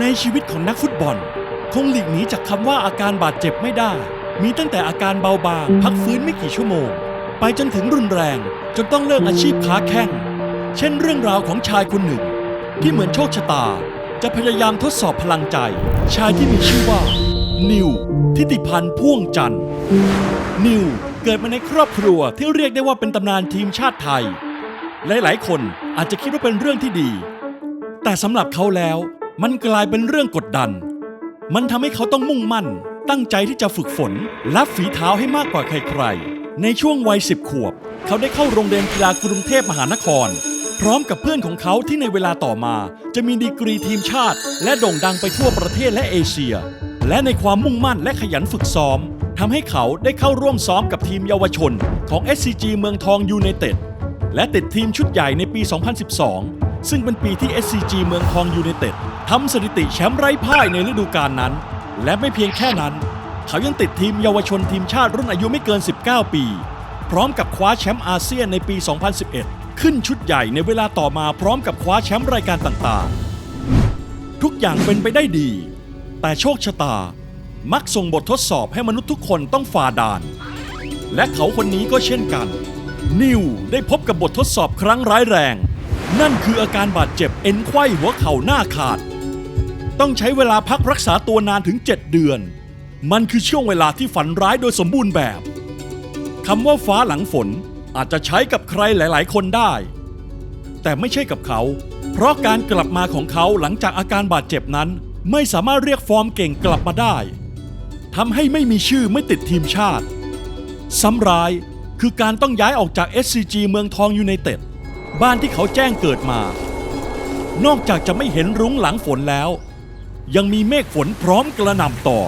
ในชีวิตของนักฟุตบอล คงหลีกหนีจากคำว่าอาการบาดเจ็บไม่ได้ มีตั้งแต่อาการเบาบางพักฟื้นไม่กี่ชั่วโมง ไปจนถึงรุนแรง จนต้องเลิกอาชีพค้าแข้ง เช่นเรื่องราวของชายคนหนึ่ง ที่เหมือนโชคชะตา จะพยายามทดสอบพลังใจ ชายที่มีชื่อว่า นิว ทิติพันธ์พ่วงจันทร์นิวเกิดมาในครอบครัวที่เรียกได้ว่าเป็นตำนานทีมชาติไทย หลายๆ คนอาจจะคิดว่าเป็นเรื่องที่ดี แต่สำหรับเขาแล้ว มันกลายเป็นเรื่องกดดัน มันทำให้เขาต้องมุ่งมั่น ตั้งใจที่จะฝึกฝนและฝีเท้าให้มากกว่าใครๆ ในช่วงวัยสิบขวบ เขาได้เข้าโรงเรียนกีฬากรุงเทพมหานคร พร้อมกับเพื่อนของเขาที่ในเวลาต่อมา จะมีดีกรีทีมชาติ และโด่งดังไปทั่วประเทศและเอเชีย และในความมุ่งมั่นและขยันฝึกซ้อมทำให้เขาได้เข้าร่วมซ้อมกับทีมเยาวชนของ SCG เมืองทองยูไนเต็ดและติดทีมชุดใหญ่ในปี 2012 ซึ่งเป็นปีที่ SCG เมืองทองยูไนเต็ด ทำสถิติแชมป์ไร้พ่ายในฤดูกาลนั้น และไม่เพียงแค่นั้น เขายังติดทีมเยาวชนทีมชาติรุ่นอายุไม่เกิน 19 ปี พร้อมกับคว้าแชมป์อาเซียนในปี 2011 ขึ้นชุดใหญ่ในเวลาต่อมาพร้อมกับคว้าแชมป์รายการต่างๆ ทุกอย่างเป็นไปได้ดี แต่โชคชะตา มักส่งบททดสอบให้มนุษย์ทุกคนต้องฝ่าด่าน และเขาคนนี้ก็เช่นกัน นิวได้พบกับบททดสอบครั้งร้ายแรง นั่นคืออาการบาดเจ็บเอ็นไขว้หัวเข่าหน้าขาด ต้องใช้เวลาพักรักษาตัวนานถึง 7 เดือน มันคือช่วงเวลาที่ฝันร้ายโดยสมบูรณ์แบบคำว่าฟ้าหลังฝนอาจจะใช้กับใครหลาย ๆ คนได้ แต่ไม่ใช่กับเขา เพราะการกลับมาของเขาหลังจากอาการบาดเจ็บนั้น ไม่สามารถเรียกฟอร์มเก่งกลับมาได้ทำให้ไม่มีชื่อไม่ติดทีมชาติซ้ำร้ายคือการต้องย้ายออกจาก SCG เมืองทองยูไนเต็ดบ้านที่เขาแจ้งเกิดมา นอกจากจะไม่เห็นรุ้งหลังฝนแล้ว ยังมีเมฆฝนพร้อมกระหน่ำต่อ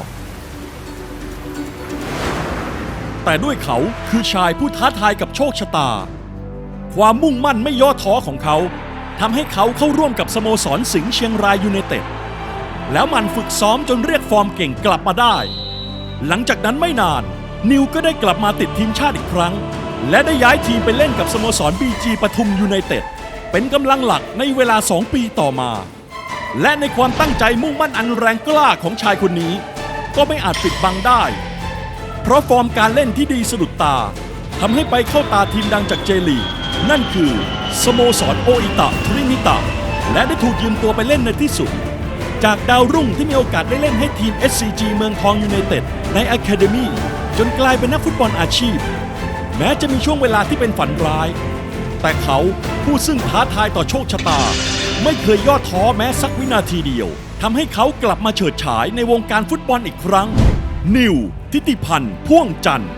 แต่ด้วยเขาคือชายผู้ท้าทายกับโชคชะตา ความมุ่งมั่นไม่ย่อท้อของเขาทำให้เขาเข้าร่วมกับสโมสรสิงห์เชียงรายยูไนเต็ดแล้วมันฝึกซ้อมจนเรียกฟอร์มเก่งกลับมาได้ หลังจากนั้นไม่นาน นิวก็ได้กลับมาติดทีมชาติอีกครั้ง และได้ย้ายทีมไปเล่นกับสโมสรบีจีปทุมยูไนเต็ดเป็นกำลังหลักในเวลา 2 ปีต่อมา และในความตั้งใจมุ่งมั่นอันแรงกล้าของชายคนนี้ ก็ไม่อาจปิดบังได้ เพราะฟอร์มการเล่นที่ดีสะดุดตาทำให้ไปเข้าตาทีมดังจากเจลี นั่นคือสโมสรโออิตะทรินิตะ และได้ถูกยืมตัวไปเล่นในที่สุด จากดาวรุ่งที่มีโอกาสได้เล่นให้ทีม SCG เมืองทองยูไนเต็ดใน Academy จนกลายเป็นนักฟุตบอลอาชีพ แม้จะมีช่วงเวลาที่เป็นฝันร้าย แต่เขาผู้ซึ่งท้าทายต่อโชคชะตา ไม่เคยย่อท้อแม้สักวินาทีเดียวทำให้เขากลับมาเฉิดฉายในวงการฟุตบอลอีกครั้ง นิว ทิติพันธ์พ่วงจันทร์